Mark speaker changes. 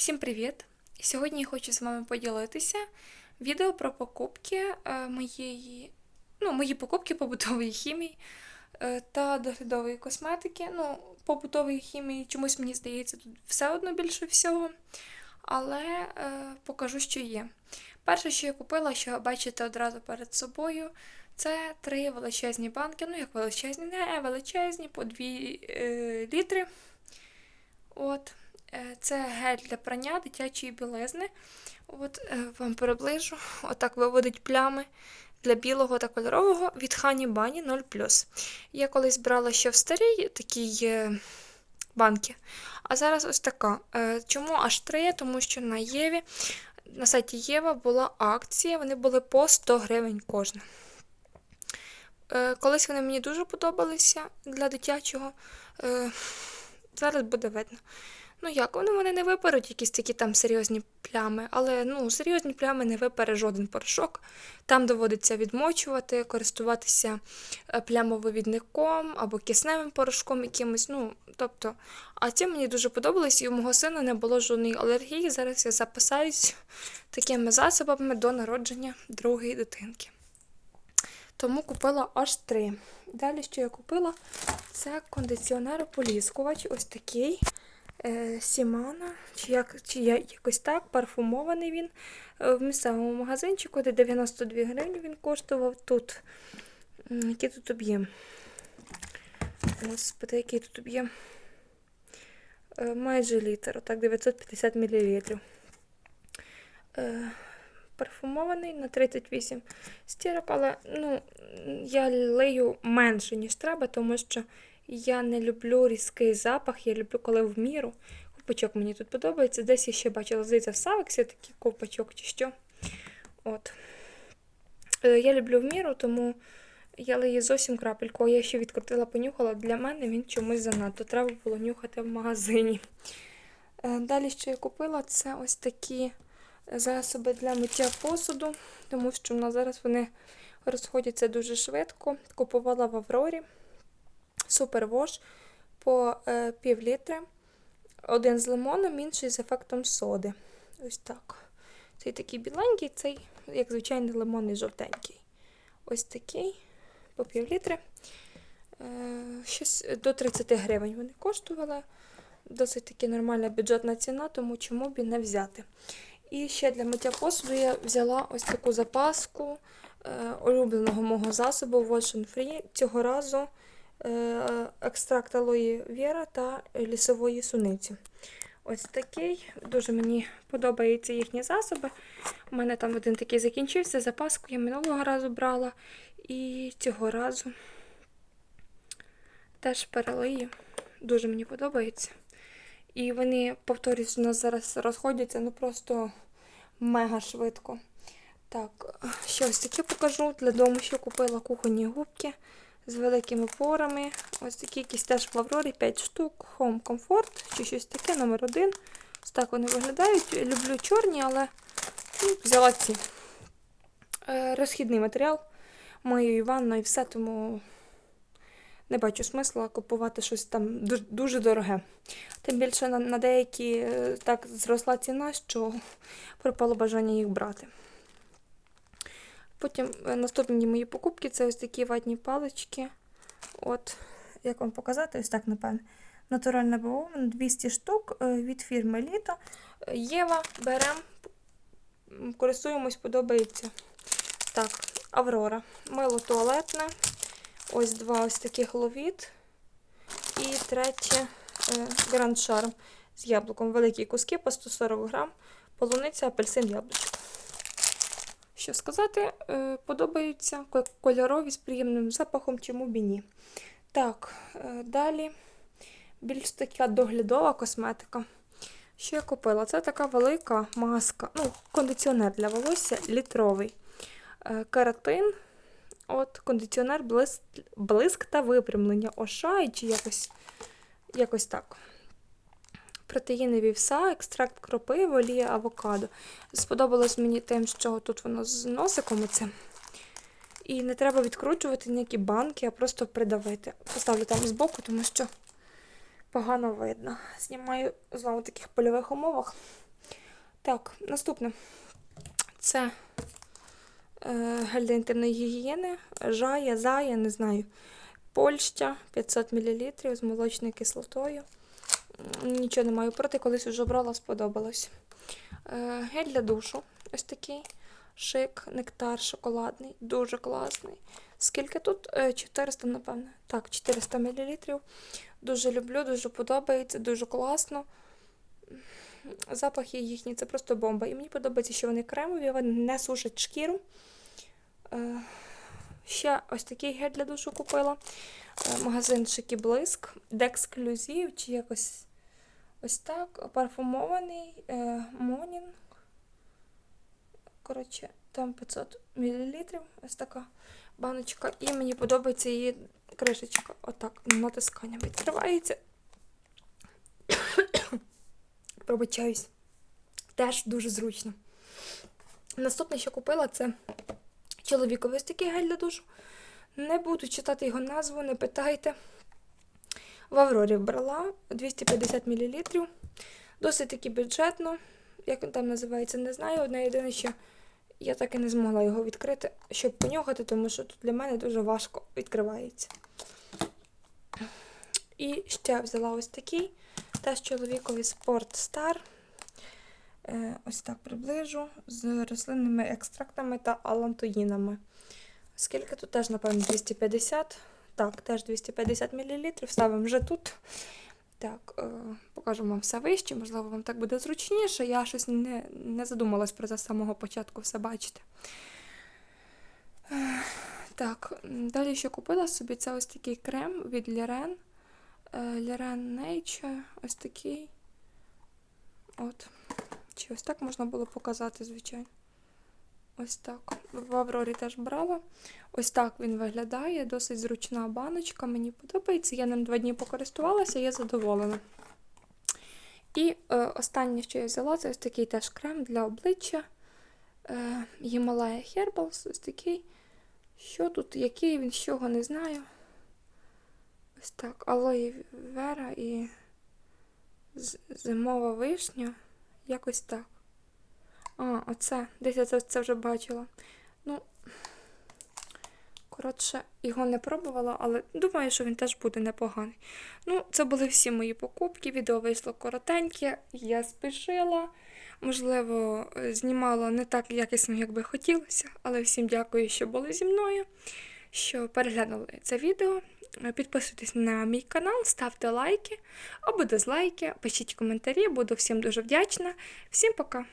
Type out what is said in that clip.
Speaker 1: Всім привіт! Сьогодні я хочу з вами поділитися відео про покупки е, моєї, ну, мої покупки побутової хімії е, та доглядової косметики. Ну, побутової хімії чомусь мені здається тут все одно більше всього. Але е, покажу, що є. Перше, що я купила, що бачите одразу перед собою, це три величезні банки. Ну, як величезні, не величезні, по 2 е, літри. От. Е, Це гель для прання дитячої білизни. От е, вам приближу. Отак виводить плями для білого та кольорового від Хані Бані 0. Я колись брала ще в старій такій е, банки. А зараз ось така. Чому аж три? Тому що на Єві, на сайті Єва була акція, вони були по 100 гривень кожна. Колись вони мені дуже подобалися для дитячого. Зараз буде видно. Ну як, вони мене не виперуть якісь такі там серйозні плями, але ну, серйозні плями не випере жоден порошок. Там доводиться відмочувати, користуватися е, плямовивідником або кисневим порошком якимось. ну, тобто, А ці мені дуже подобались, і у мого сина не було жодної алергії. Зараз я запасаюсь такими засобами до народження другої дитинки. Тому купила аж три. Далі, що я купила, це кондиціонер ополіскувач, ось такий. Е, Сімана, чи, як, чи якось так, парфумований він е, в місцевому магазинчику, де 92 гривні він коштував тут. Який тут об'єм? Господи, який тут об'єм? Е, Майже літр, отак 950 мл. Парфумований на 38 стірок, але ну, я лию менше, ніж треба, тому що я не люблю різкий запах, я люблю, коли в міру. Ковпачок мені тут подобається. Десь я ще бачила, здається, в Савексі такий ковпачок чи що. От. Е, Я люблю в міру, тому я лию зовсім крапельку. Я ще відкрутила, понюхала. Для мене він чомусь занадто. Треба було нюхати в магазині. Е, Далі, що я купила, це ось такі засоби для миття посуду, тому що в нас зараз вони розходяться дуже швидко. Купувала в Аврорі супервош по е, пів літри. Один з лимоном, інший з ефектом соди. Ось так. Цей такий біленький, цей, як звичайний лимонний жовтенький. Ось такий по пів літри. Е, щось до 30 гривень вони коштували. Досить таки нормальна бюджетна ціна, тому чому б і не взяти. І ще для миття посуду я взяла ось таку запаску е, улюбленого мого засобу Wash Free. Цього разу екстракт алої віра та лісової суниці. Ось такий. Дуже мені подобаються їхні засоби. У мене там один такий закінчився. Запаску я минулого разу брала. І цього разу теж перелию. Дуже мені подобається. І вони, повторюсь, у нас зараз розходяться ну просто мега швидко. Так, ще ось таке покажу. Для дому ще купила кухонні губки з великими порами. Ось такі якісь теж в Аврорі 5 штук. Home Comfort чи щось таке, номер один. Ось так вони виглядають. Люблю чорні, але ну, взяла ці. Е, розхідний матеріал. Мою і ванну і все, тому не бачу смисла купувати щось там дуже дороге. Тим більше на, на деякі е, так зросла ціна, що пропало бажання їх брати. Потім е, наступні мої покупки це ось такі ватні палички. От, як вам показати, ось так, напевне. Натуральна бавовна, 200 штук е, від фірми Літо. Е, Єва, беремо, користуємось, подобається. Так, Аврора. Мило туалетне. Ось два ось таких ловіт. І третє е, Гранд Шарм з яблуком. Великі куски по 140 грам. Полуниця, апельсин, яблучко. Що сказати, е, подобаються кольорові з приємним запахом, чому б і ні. Так, е, далі більш така доглядова косметика. Що я купила? Це така велика маска, ну, кондиціонер для волосся літровий. Е, Кератин, от кондиціонер блиск, блиск та випрямлення Ошай чи якось, якось так. Протеїни вівса, екстракт кропиви, олія авокадо. Сподобалось мені тим, що тут воно з носиком оце. І не треба відкручувати ніякі банки, а просто придавити. Поставлю там збоку, тому що погано видно. Знімаю знову в таких польових умовах. Так, наступне. Це е, гель для інтимної гігієни, жая, зая, не знаю. Польща 500 мл з молочною кислотою. Нічого не маю проти, колись вже брала, сподобалось. Е, гель для душу. Ось такий. Шик, нектар шоколадний, дуже класний. Скільки тут? Е, 400, напевне. Так, 400 мл. Дуже люблю, дуже подобається, дуже класно. Запахи їхні це просто бомба. І мені подобається, що вони кремові, вони не сушать шкіру. Е, ще ось такий гель для душу купила. Е, магазин Шики Блиск, Дексклюзів, чи якось ось так. Парфумований е, Монінг. Коротше, там 500 мл. Ось така баночка. І мені подобається її кришечка. Отак, натисканням відкривається. Пробачаюсь. Теж дуже зручно. Наступне, що купила, це чоловіковий такий гель для душу. Не буду читати його назву, не питайте. В Аврорі брала 250 мл. Досить таки бюджетно. Як він там називається, не знаю. Одне єдине, що я так і не змогла його відкрити, щоб понюхати, тому що тут для мене дуже важко відкривається. І ще взяла ось такий. Теж чоловіковий Sport Star. Е, ось так приближу з рослинними екстрактами та алантоїнами. Скільки тут теж, напевно, 250. Так, теж 250 мл. Ставимо вже тут. Так, е, покажу вам все вище, можливо, вам так буде зручніше. Я щось не, не задумалась про це з самого початку все бачите. Е, Так, далі що купила собі, це ось такий крем від Лірен. Лірен Nature, ось такий. От. Чи ось так можна було показати, звичайно. Ось так. В Аврорі теж брала. Ось так він виглядає. Досить зручна баночка. Мені подобається. Я ним два дні покористувалася, я задоволена. І е, останнє, що я взяла, це ось такий теж крем для обличчя. Е, Himalaya Herbals. Ось такий. Що тут? Який він, з чого не знаю. Ось так. Алої вера і зимова вишня. Якось так. Оце. Десь я це, це вже бачила. Ну, коротше, його не пробувала, але думаю, що він теж буде непоганий. Ну, це були всі мої покупки. Відео вийшло коротеньке. Я спішила. Можливо, е, знімала не так якісно, як би хотілося, але всім дякую, що були зі мною, що переглянули це відео. Підписуйтесь на мій канал, ставте лайки або дизлайки, пишіть коментарі, буду всім дуже вдячна. Всім пока!